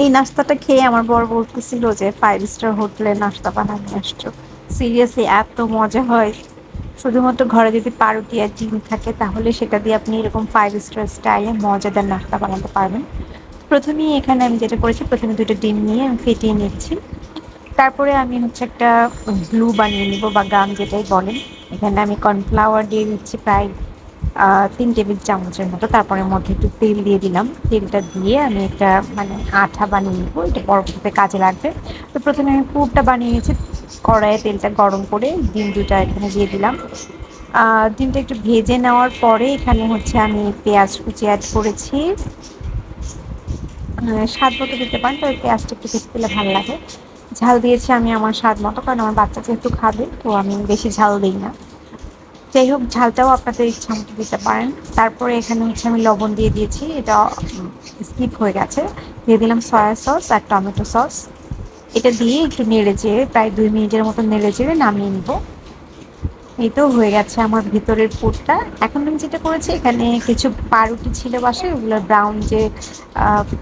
এই নাস্তাটা খেয়ে আমার বর বলতেছিল যে ফাইভ স্টার হোটেলে নাস্তা বানানো আসছো। সিরিয়াসলি এত মজা হয়। শুধুমাত্র ঘরে যদি পাউরুটি আর ডিম থাকে, তাহলে সেটা দিয়ে আপনি এরকম ফাইভ স্টার স্টাইলে মজাদার নাস্তা বানাতে পারবেন। প্রথমেই এখানে আমি যেটা করেছি, প্রথমে দুটো ডিম নিয়ে আমি ফেটিয়ে নিচ্ছি। তারপরে আমি হচ্ছে একটা ব্লু বানিয়ে নিব বা গাম যেটাই বলেন। এখানে আমি কর্নফ্লাওয়ার দিয়ে দিচ্ছি প্রায় তিন টেবিল চামচের মতো, তারপরে মধ্যে একটু তেল দিয়ে দিলাম। তেলটা দিয়ে আমি একটা মানে আঠা বানিয়ে নিব, এটা পরবর্তীতে কাজে লাগবে। তো প্রথমে আমি পুরটা বানিয়ে নিয়েছি, কড়াইয়ে তেলটা গরম করে ডিম দুটা এখানে দিয়ে দিলাম। ডিমটা একটু ভেজে নেওয়ার পরে এখানে হচ্ছে আমি পেঁয়াজ কুচি অ্যাড করেছি। স্বাদ মতো দিতে পারেন, তবে পেঁয়াজটা একটু বেশি দিলে ভালো লাগে। ঝাল দিয়েছি আমি আমার স্বাদ মতো, কারণ আমার বাচ্চা যেহেতু খাবে, তো আমি বেশি ঝাল দিই না। যাই হোক ঝালটাও আপনাদের ইচ্ছা মতো দিতে পারেন। তারপরে এখানে হচ্ছে আমি লবণ দিয়ে দিয়েছি। এটা স্কিপ হয়ে গেছে। দিয়ে দিলাম সয়া সস আর টমেটো সস এটা দিয়ে একটু নেড়ে চেড়ে, প্রায় দুই মিনিটের মতো নেড়ে চেড়ে নামিয়ে নিব। এই তো হয়ে গেছে আমার ভিতরের পুরটা। এখন আমি যেটা করেছি, এখানে কিছু পাউরুটি ছিল বাসে ওগুলো ব্রাউন যে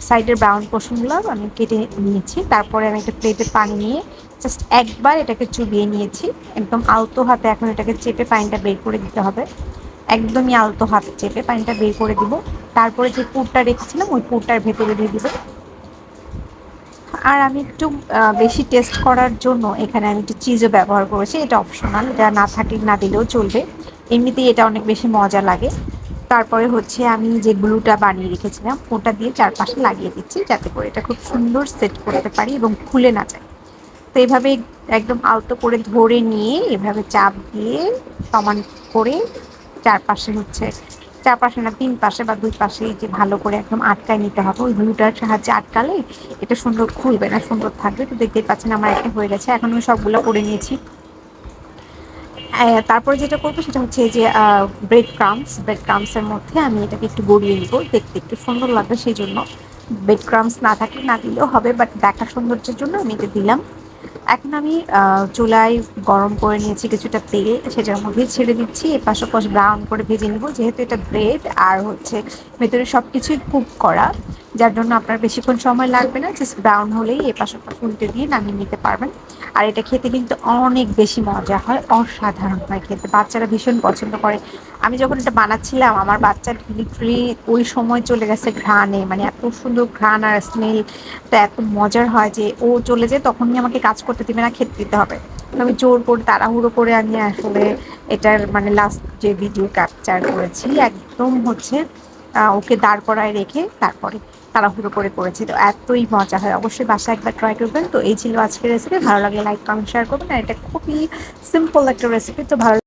সাইডের ব্রাউন পোর্শনগুলো আমি কেটে নিয়েছি। তারপরে আমি একটা প্লেটে পানি নিয়ে জাস্ট একবার এটাকে চুবিয়ে নিয়েছি। একদম আলতো হাতে এখন এটাকে চেপে পানিটা বের করে দিতে হবে। একদমই আলতো হাতে চেপে পানিটা বের করে দিব। তারপরে যে পুরটা রেখেছিলাম, ওই পুরটার ভেতরে দিয়ে দিব। আর আমি একটু বেশি টেস্ট করার জন্য এখানে আমি একটু চিজও ব্যবহার করেছি, এটা অপশনাল এটা না থাকলে না দিলেও চলবে। এমনিতেই এটা অনেক বেশি মজা লাগে। তারপরে হচ্ছে আমি যে গ্লুটা বানিয়ে রেখেছিলাম, ওটা দিয়ে চারপাশে লাগিয়ে দিচ্ছি যাতে করে এটা খুব সুন্দর সেট করতে পারি এবং খুলে না যায়। তো এইভাবে একদম আলতো করে ধরে নিয়ে এভাবে চাপ দিয়ে সমান করে চারপাশে হচ্ছে চার পাশে না, তিন পাশে বা দুই পাশে যে ভালো করে একদম আটকায় নিতে হবে। ওই গ্লুটার সাহায্যে আটকালে এটা সুন্দর খুলবে না, সুন্দর থাকবে। তো দেখতেই পাচ্ছেন আমার একটা হয়ে গেছে। এখন আমি সবগুলো করে নিয়েছি। তারপরে যেটা করব সেটা হচ্ছে যে ব্রেড ক্রামস ব্রেড ক্রামসের মধ্যে আমি এটাকে একটু গড়িয়ে নিব। দেখতে একটু সুন্দর লাগবে সেই জন্য। ব্রেড ক্রামস না থাকলে, না দিলেও হবে বাট দেখা সৌন্দর্যের জন্য আমি এটা দিলাম। এখন আমি চুলায় গরম করে নিয়েছি কিছুটা তেল, সেটার মধ্যে ছেড়ে দিচ্ছি। এ পাশাপাশি ব্রাউন করে ভেজে নেব, যেহেতু এটা ব্রেড, আর হচ্ছে ভেতরে সব কিছুই কুক করা। যার জন্য আপনার বেশিক্ষণ সময় লাগবে না জাস্ট ব্রাউন হলেই এ পাশে উল্টে দিয়ে নামিয়ে নিতে পারবেন। আর এটা খেতে কিন্তু অনেক বেশি মজা হয়, অসাধারণ হয় খেতে। বাচ্চারা ভীষণ পছন্দ করে। আমি যখন এটা বানাচ্ছিলাম, আমার বাচ্চার লিটারি ওই সময় চলে গেছে ঘ্রাণে। মানে এত সুন্দর ঘ্রাণ আর স্মেলটা এত মজার হয় যে ও চলে যায়, তখনই আমাকে কাজ করতে দিবে না, খেতে দিতে হবে। আমি জোর করে, তাড়াহুড়ো করে আমি আসলে এটার মানে লাস্ট যে ভিডিও ক্যাপচার করেছি, একদম হচ্ছে ওকে দাঁড় করায় রেখে তারপরে তাড়াহুড়ো করে করেছি। তো এতই মজা হয়। অবশ্যই বাসায় একবার ট্রাই করবেন। তো এই ছিল আজকের রেসিপি ভালো লাগলে লাইক কমেন্ট শেয়ার করবেন। আর এটা খুবই সিম্পল একটা রেসিপি তো ভালো